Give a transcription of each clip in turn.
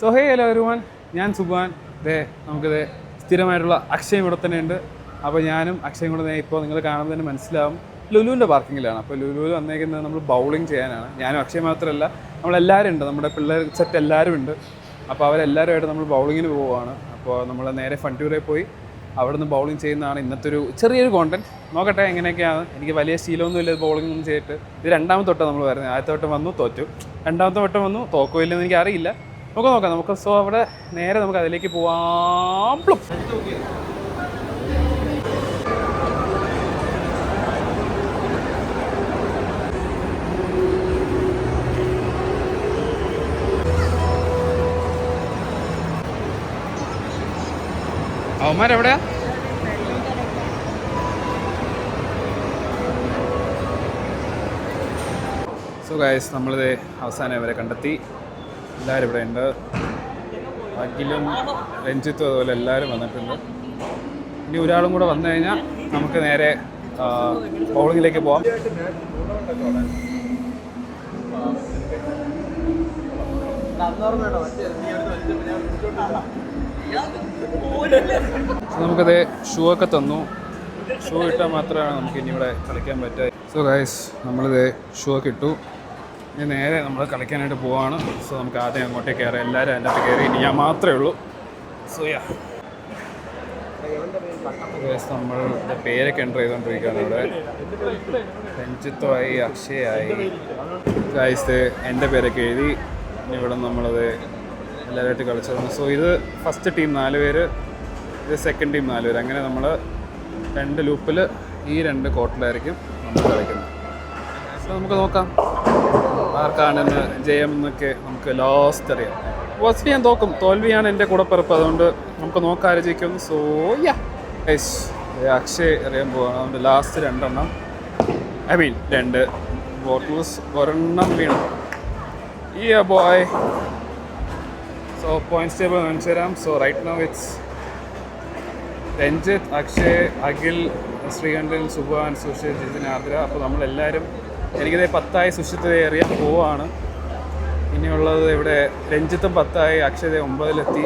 So ഹേ hello everyone ഞാൻ സുബാൻ. ദേ നമുക്കിത് സ്ഥിരമായിട്ടുള്ള അക്ഷയം ഇവിടെ തന്നെ ഉണ്ട്. അപ്പോൾ ഞാനും അക്ഷയം കൂടെ ഇപ്പോൾ നിങ്ങൾ കാണുമ്പോൾ തന്നെ മനസ്സിലാവും. ലുലുവിന്റെ പാർക്കിങ്ങിലാണ്. അപ്പോൾ ലുലുവിൽ വന്നേക്കുന്നത് നമ്മൾ ബൗളിംഗ് ചെയ്യാനാണ്. ഞാനും അക്ഷയ് മാത്രമല്ല നമ്മളെല്ലാവരും ഉണ്ട്. നമ്മുടെ പിള്ളേർ സെറ്റ് എല്ലാവരും ഉണ്ട്. അപ്പോൾ അവരെല്ലാവരുമായിട്ട് നമ്മൾ ബൗളിങ്ങിന് പോവുകയാണ്. അപ്പോൾ നമ്മൾ നേരെ ഫണ്ടൂരെ പോയി. അവിടെ നിന്ന് ബൗളിംഗ് ചെയ്യുന്നതാണ് ഇന്നത്തെ ഒരു ചെറിയൊരു കോണ്ടന്റ് നോക്കട്ടെ എങ്ങനെയൊക്കെയാണ്? എനിക്ക് വലിയ ശീലമൊന്നും ഇല്ല ബൗളിംഗ് ഒന്നും ചെയ്തിട്ട്. ഇത് രണ്ടാമത്തെ തൊട്ടാണ് നമ്മൾ വരുന്നത്. ആദ്യത്തെ വട്ടം വന്നു തോറ്റു. രണ്ടാമത്തെ വട്ടം വന്നു തോക്കോ ഇല്ലെന്ന് എനിക്ക് അറിയില്ല നമുക്ക് നോക്കാം. നമുക്ക് സോ അവിടെ നേരെ നമുക്ക് അതിലേക്ക് പോവാം. പ്ലും. അവന്മാരെവിടെയാ? സോ ഗായസ് നമ്മളിത് അവസാനം വരെ കണ്ടെത്തി. എല്ലാവരും ഇവിടെ ഉണ്ട്. അഖിലും രഞ്ജിത്തും അതുപോലെ എല്ലാവരും വന്നിട്ടുണ്ട്. ഇനി ഒരാളും കൂടെ വന്നു കഴിഞ്ഞാൽ നമുക്ക് നേരെ ബൗളിങ്ങിലേക്ക് പോവാം. നമുക്കത് ഷൂ ഒക്കെ തന്നു. ഷൂ ഇട്ടാൽ മാത്രമാണ് നമുക്ക് ഇനി ഇവിടെ കളിക്കാൻ പറ്റുക സോ ഗൈസ് നമ്മളിത് ഷൂ ഒക്കെ ഇട്ടു. ഇനി നേരെ നമ്മൾ കളിക്കാനായിട്ട് പോവാണ്. സോ നമുക്ക് ആദ്യം അങ്ങോട്ടേ കയറി. എല്ലാവരും അതിന്റെ അകത്ത് കയറി ഞാൻ മാത്രമേ ഉള്ളൂ. സോ യാ ഗൈസ് നമ്മൾ പേരൊക്കെ എന്റർ ചെയ്തുകൊണ്ടിരിക്കുകയാണ് ഇവിടെ രഞ്ജിത്വമായി അക്ഷയായി. ഗായ്സ് എന്റെ പേരൊക്കെ എഴുതി. ഇവിടെ നമ്മളത് എല്ലാവരുമായിട്ട് കളിച്ചു സോ ഇത് ഫസ്റ്റ് ടീം നാല് പേര് ഇത് സെക്കൻഡ് ടീം നാല് പേര്. അങ്ങനെ നമ്മൾ രണ്ട് ലൂപ്പിൽ ഈ രണ്ട് കോട്ടിലായിരിക്കും നമ്മൾ കളിക്കുന്നത്. നമുക്ക് നോക്കാം. ആർക്കാണെന്ന് ജയമെന്നൊക്കെ നമുക്ക് ലാസ്റ്റ് അറിയാം. ഫസ്റ്റ് ഞാൻ തോക്കും തോൽവിയാണ് എന്റെ കൂടെ പിറപ്പ് അതുകൊണ്ട് നമുക്ക് നോക്കാം ആര് ജയിക്കും. സോ യാ അക്ഷയ് അറിയാൻ പോവാണ് അതുകൊണ്ട് ലാസ്റ്റ് രണ്ടെണ്ണം. ഐ മീൻ രണ്ട്. ബോട്ടിൽസ് ഒരെണ്ണം വീണു. ഈ ബോയ് സോ പോയിന്റ്സ് ടേബിൾ കാണിച്ചു തരാം. So right now it's Ranjith Akshay Akhil Sreekantan Subhan Sushith Jithin Ardra. അപ്പോൾ നമ്മളെല്ലാവരും എനിക്കിത് പത്തായി സുഷിത്ത് എറിയാൻ പോവാണ്. ഇനിയുള്ളത് ഇവിടെ രഞ്ജിത്തും പത്തായി അക്ഷയ ഒമ്പതിലെത്തി.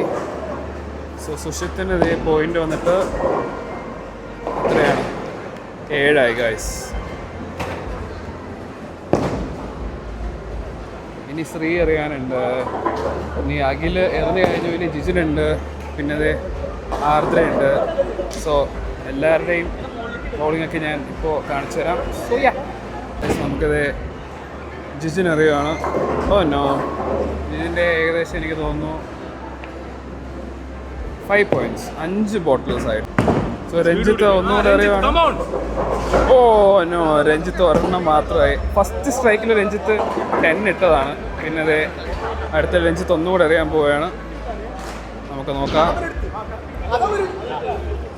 സോ സുഷിത്തിന് ഇതേ പോയിന്റ് വന്നിട്ട് എത്രയാണ് ഏഴായി ഗായ്സ് ഇനി ശ്രീ എറിയാനുണ്ട് ഇനി അഖിൽ എറിഞ്ഞു കഴിഞ്ഞു ഇനി ജിജിനുണ്ട്. പിന്നെ അത് ആർദ്രയുണ്ട്. സോ എല്ലാവരുടെയും ബോളിംഗ് ഒക്കെ ഞാൻ ഇപ്പോൾ കാണിച്ചു തരാം സോ യാ നമുക്കത് ജിജിന് അറിയുകയാണ് ഓ നോ. ജിജിന്റെ ഏകദേശം എനിക്ക് തോന്നുന്നു ഫൈവ് പോയിന്റ്സ് അഞ്ച് ബോട്ടിൽസ് ആയിട്ട്. സോ രഞ്ജിത്ത് ഒന്നുകൂടെ അറിയുവാണ്. Oh no. രഞ്ജിത്ത് ഒരെണ്ണം മാത്രമായി. ഫസ്റ്റ് സ്ട്രൈക്കിൽ രഞ്ജിത്ത് ടെൻ ഇട്ടതാണ്. പിന്നെ അത് അടുത്ത രഞ്ജിത്ത് ഒന്നുകൂടെ അറിയാൻ പോവുകയാണ്. നമുക്ക് നോക്കാം.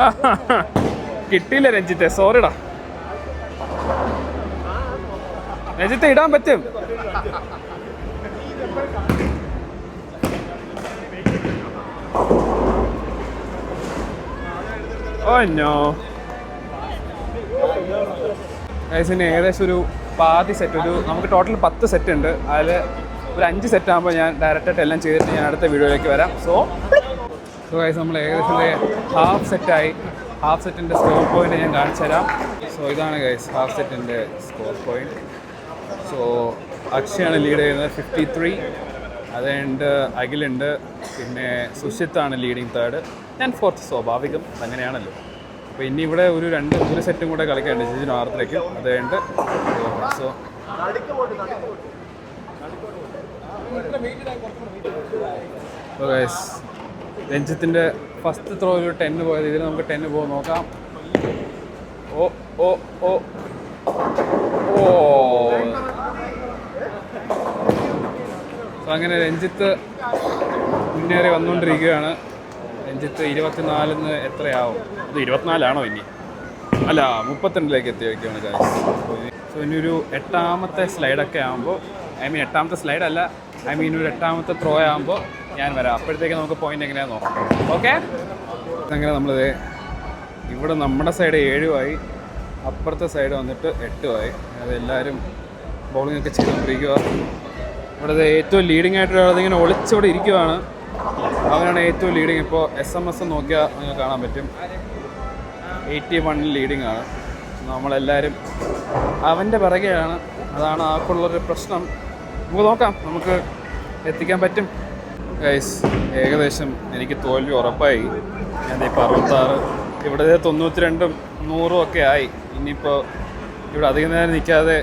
കിട്ടിയില്ല രഞ്ജിത്തെ. സോറിടാ രഞ്ജിത്തെ ഇടാൻ പറ്റും. ഏകദേശം ഒരു പാതി സെറ്റ് ഒരു നമുക്ക് ടോട്ടൽ പത്ത് സെറ്റ് ഉണ്ട്. അതിൽ ഒരു അഞ്ച് സെറ്റ് ആകുമ്പോൾ ഞാൻ ഡയറക്റ്റായിട്ട് എല്ലാം ചെയ്തിട്ട് ഞാൻ അടുത്ത വീഡിയോയിലേക്ക് വരാം. സോ സോ ഗൈസ് നമ്മൾ ഏകദേശം ഹാഫ് സെറ്റായി ഹാഫ് സെറ്റിന്റെ സ്കോർ പോയിന്റ് ഞാൻ കാണിച്ചു തരാം സോ ഇതാണ് ഗൈസ് ഹാഫ് സെറ്റിന്റെ സ്കോർ പോയിന്റ് സോ അക്ഷയാണ് ലീഡ് ചെയ്യുന്നത് ഫിഫ്റ്റി ത്രീ അതുണ്ട് അഖിലുണ്ട്. പിന്നെ സുഷിത്താണ് ലീഡിങ് തേർഡ് ഞാൻ ഫോർത്ത് സ്വാഭാവികം. അങ്ങനെയാണല്ലോ. അപ്പോൾ ഇനി ഇവിടെ ഒരു രണ്ട് ഒരു സെറ്റും കൂടെ കളിക്കാനുണ്ട് ജിജിനും ആർത്തിലേക്ക് അതുകൊണ്ട് സോ സോ രഞ്ജിത്തിന്റെ ഫസ്റ്റ് ത്രോ ഒരു ടെന്ന് പോയത് ഇതിൽ നമുക്ക് ടെന്ന് പോകാൻ നോക്കാം. ഓ ഓ ഓ. സോ അങ്ങനെ രഞ്ജിത്ത് മുന്നേറി വന്നുകൊണ്ടിരിക്കുകയാണ് രഞ്ജിത്ത് ഇരുപത്തിനാലിന്ന് എത്രയാവും? ഇത് ഇരുപത്തിനാലാണോ ഇനി? അല്ല മുപ്പത്തിരണ്ടിലേക്ക് എത്തി വയ്ക്കുകയാണ് ഗൈസ് സോ ഇനി ഒരു എട്ടാമത്തെ സ്ലൈഡൊക്കെ ആകുമ്പോൾ ഐ മീൻ എട്ടാമത്തെ സ്ലൈഡ് അല്ല ഐ മീൻ ഒരു എട്ടാമത്തെ ത്രോ ആകുമ്പോൾ ഞാൻ വരാം. അപ്പോഴത്തേക്ക് നമുക്ക് പോയിന്റ് എങ്ങനെയാണെന്ന് നോക്കാം. ഓക്കെ അങ്ങനെ നമ്മളിത് ഇവിടെ നമ്മുടെ സൈഡ് ഏഴുമായി അപ്പുറത്തെ സൈഡ് വന്നിട്ട് എട്ടുമായി അതെല്ലാവരും ബൗളിംഗ് ഒക്കെ ചെയ്തുകൊണ്ടിരിക്കുക ഇവിടെ ഏറ്റവും ലീഡിംഗ് ആയിട്ടുള്ള ഇങ്ങനെ ഒളിച്ചവിടെ ഇരിക്കുവാണ്. അവനാണ് ഏറ്റവും ലീഡിങ് ഇപ്പോൾ എസ് എം എസ് നോക്കിയാൽ നിങ്ങൾക്ക് കാണാൻ പറ്റും. എയ്റ്റി വണ്ണിൽ ലീഡിങ് ആണ്. നമ്മളെല്ലാവരും അവന്റെ പിറകെയാണ്. അതാണ് ആൾക്കുള്ളൊരു പ്രശ്നം. നമുക്ക് നോക്കാം. നമുക്ക് എത്തിക്കാൻ പറ്റും. ഗൈസ് ഏകദേശം എനിക്ക് തോൽവി ഉറപ്പായി. ഞാൻ ഇപ്പോൾ അറുപത്താറ് ഇവിടെ തൊണ്ണൂറ്റി രണ്ടും നൂറും ഒക്കെ ആയി. ഇനിയിപ്പോൾ ഇവിടെ അധികം നേരം നിൽക്കാതെ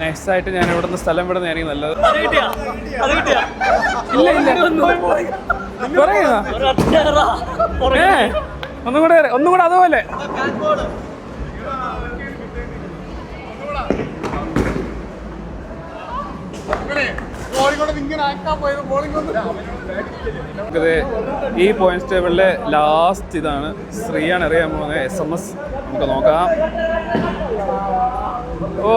നെക്സ്റ്റായിട്ട് ഞാൻ ഇവിടുന്ന് സ്ഥലം വിടുന്ന നേരി നല്ലത്. ഇല്ല ഇല്ല പറയുക ഏ ഒന്നും കൂടെ ഒന്നും കൂടെ അതുപോലെ. ഈ പോയിന്റ് ടേബിളിലെ ലാസ്റ്റ് ഇതാണ്. ശ്രീയാണ് അറിയാൻ പോകുന്നത്. എസ് എം എസ് നമുക്ക് നോക്കാം. ഓ.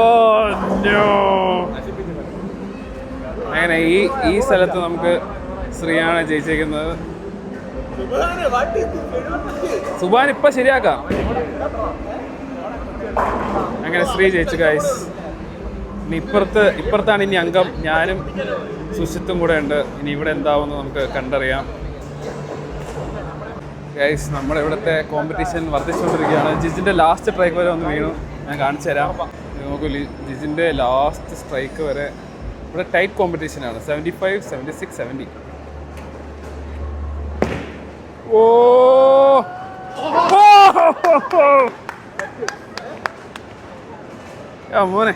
അങ്ങനെ ഈ ഈ സ്ഥലത്ത് നമുക്ക് ശ്രീയാണ് ജയിച്ചേക്കുന്നത്. സുബാൻ ഇപ്പൊ ശരിയാക്കാം. അങ്ങനെ ശ്രീ ജയിച്ചു ഗൈസ് ഇനി ഇപ്പുറത്ത് ഇപ്പുറത്താണ് ഇനി അംഗം. ഞാനും സുശിത്തും കൂടെ ഉണ്ട്. ഇനി ഇവിടെ എന്താവുമെന്ന് നമുക്ക് കണ്ടറിയാം. ഗൈസ് നമ്മുടെ ഇവിടുത്തെ കോമ്പറ്റീഷൻ വർദ്ധിച്ചുകൊണ്ടിരിക്കുകയാണ്. ജിജിന്റെ ലാസ്റ്റ് ട്രൈക്ക് വരെ ഒന്ന് വീണു. ഞാൻ കാണിച്ചു തരാം നോക്കൂ ജിജിന്റെ ലാസ്റ്റ് സ്ട്രൈക്ക് വരെ ഇവിടെ tight കോമ്പറ്റീഷനാണ് seventy five seventy six seventy ഓ! മോനെ.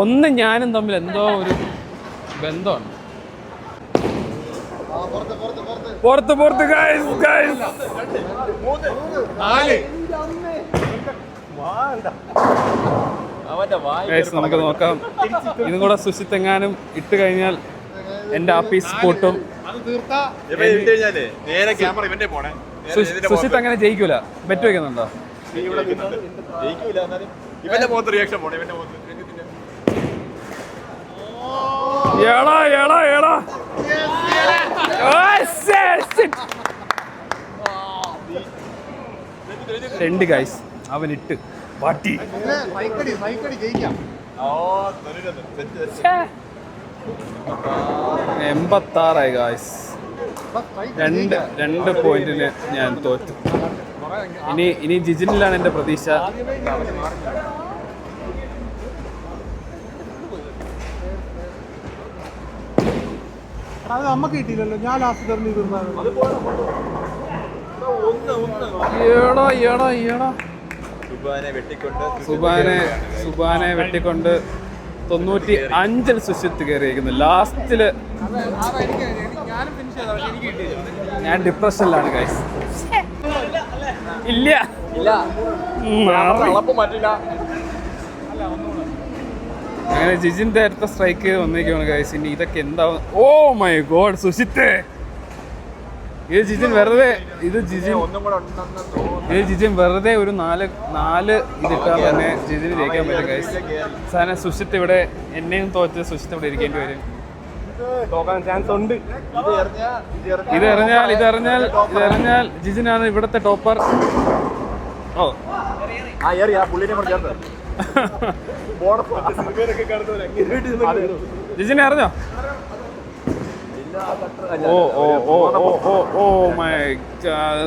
ഒന്ന് ഞാനും തമ്മിൽ എന്തോ ഒരു ബന്ധമാണ് പുറത്ത് പുറത്ത് ഗൈസ് ഗൈസ് ഗൈസ് നമുക്ക് നോക്കാം. ഇതും കൂടെ സുശിത്തെങ്ങാനും ഇട്ട് കഴിഞ്ഞാൽ എന്റെ ആപ്പീസ് പൊട്ടും. സുശിത്ത് ഇട്ട് കഴിഞ്ഞാലേ? നേരെ ക്യാമറ ഇവന്റെ പോണേ. നേരെ ഇതിന്റെ സുഷിത്ത് അങ്ങനെ ജയിക്കൂല. ബെറ്റ് വെക്കുന്നുണ്ടോ? ഇവന്റെ മുഖത്ത് റിയാക്ഷൻ പോണേ ഇവന്റെ മുഖത്ത്. എടാ എടാ എടാ. രണ്ട് ഗൈസ് അവൻ ഇട്ട്. പാട്ടി. എൺപത്താറായി ഗായ്സ് രണ്ട് രണ്ട് പോയിന്റിന് ഞാൻ തോറ്റു. ഇനി ഇനി ജിജിനിലാണ് എന്റെ പ്രതീക്ഷ. അത് നമുക്ക് കിട്ടിയില്ലല്ലോ. ഞാൻ ലാസ്റ്റ് തെരഞ്ഞു തീർന്നത് സുബാനെ വെട്ടിക്കൊണ്ട് സുബാനെ വെട്ടിക്കൊണ്ട് തൊണ്ണൂറ്റി അഞ്ചിൽ സുശിത്ത് കയറിയിരിക്കുന്നു. ലാസ്റ്റിൽ ഞാൻ ഡിപ്രഷനിലാണ് ഗൈസ് ഇല്ല ഇല്ല. ഉം, മാറി. മാറ്റില്ല. അങ്ങനെ ജിജിന്റെ അടുത്ത സ്ട്രൈക്ക് വന്നേക്കാണ് ഗൈസ് ഇനി ഇതൊക്കെ എന്താവും? ഓ മൈ ഗോഡ് സുഷിത്തെ ഇത് ജിജിൻ വെറുതെ ഇത് ജിജിൻ ഇത് ജിജിൻ വെറുതെ ഒരു നാല് നാല് ഇതിട്ടാൽ തന്നെ ജിജിന് ജയിക്കാൻ പറ്റും ഗൈസ് സാധനം സുഷിത്ത് ഇവിടെ എന്നെയും തോറ്റ് സുഷിത്ത് ഇവിടെ ഇരിക്കേണ്ടി വരും. നോക്കാൻ ചാൻസ് ഉണ്ട്. ഇത് എറിഞ്ഞാ ഇത് എറിഞ്ഞാൽ ഇത് എറിഞ്ഞാൽ ഇത് എറിഞ്ഞാൽ ജിജിനാണ് ഇവിടുത്തെ ടോപ്പർ ഓ ആ ഏറി ആ പുള്ളിനെ ചേർത്ത്. ജിജിനെ അറിഞ്ഞോ? ഓ ഓ ഓ ഓ ഓ ഓ മൈ ഗാഡ്.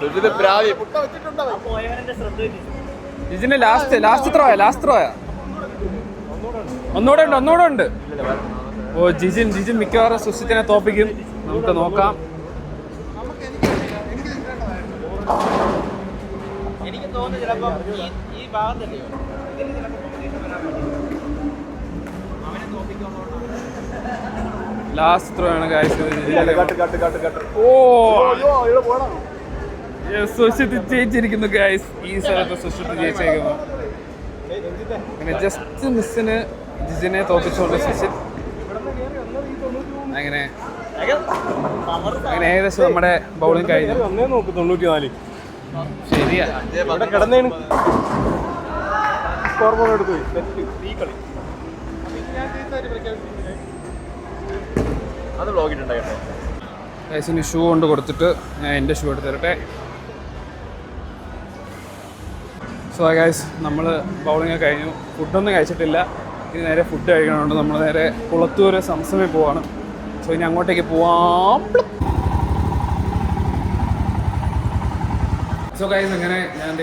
സുജിത് പ്രാവി. മുട്ട വെച്ചിട്ടുണ്ടോ ജിജിന്റെ ലാസ്റ്റ് ലാസ്റ്റ് ത്രോയ ലാസ്റ്റ് ത്രോയ ഒന്നുകൂടെ ഉണ്ട് ഒന്നുകൂടെ ഉണ്ട്. ഓ ജിജിൻ ജിജിൻ മിക്കവാറും സുസിത്തിനെ തോപ്പിക്കും. നമുക്ക് നോക്കാം. എനിക്ക് തോന്നുന്നു ചിലപ്പം ഈ ഈ ഭാഗം തന്നെയോ ഇതിന് ചിലപ്പോൾ കോമ്പറ്റീഷൻ വരാൻ പറ്റും അവനെ ലാസ്റ്റ് ത്രോ ആണ് guys cut cut cut cut ഓ സുഷിത്ത് ജയിച്ചിരിക്കുന്നു ഗായ്സ് ഈ സ്ഥലത്ത് സുഷിത്ത് ജയിച്ചേക്കുന്നു. അങ്ങനെ ജസ്റ്റ് മിസ്സിന് ജിജിനെ തോപ്പിച്ചുകൊണ്ട് സുഷിത്ത് അങ്ങനെ. അങ്ങനെ ഏകദേശം നമ്മുടെ ബൗളിംഗ് കഴിഞ്ഞു. ശരിയാ. ഇവിടെ കിടന്നേന്. സ്കോർ ബോർഡ് എടുത്തു പോയി. കളി അത് വ്ളോഗിട്ടുണ്ടാകട്ടെ ഗൈസിന് ഷൂ കൊണ്ട് കൊടുത്തിട്ട് ഞാൻ എന്റെ ഷൂ എടുത്ത് തരട്ടെ. സോ ഗൈസ് നമ്മൾ ബൗളിംഗ് ഒക്കെ കഴിഞ്ഞു. ഫുഡൊന്നും കഴിച്ചിട്ടില്ല. ഇനി നേരെ ഫുഡ് കഴിക്കണമുണ്ട് നമ്മൾ നേരെ കുളത്തൂർ സംസമിൽ പോവാണ്. സോ ഇനി അങ്ങോട്ടേക്ക് പോവാം. സോ ഗൈസ് അങ്ങനെ ഞാൻ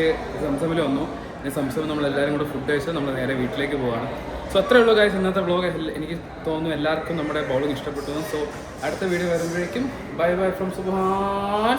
സംസമിൽ വന്നു. ഇനി സംശയം നമ്മൾ എല്ലാവരും കൂടെ ഫുഡ് കഴിച്ച് നമ്മൾ നേരെ വീട്ടിലേക്ക് പോവാണ്. സോ അത്രേ ഉള്ളൂ കാര്യം ഇന്നത്തെ ബ്ലോഗ് എനിക്ക് തോന്നുന്നു എല്ലാവർക്കും നമ്മുടെ ബൗളിംഗ് ഇഷ്ടപ്പെട്ടു. സോ അടുത്ത വീഡിയോ വരുമ്പോഴേക്കും ബൈ ബൈ ഫ്രം സുബാൻ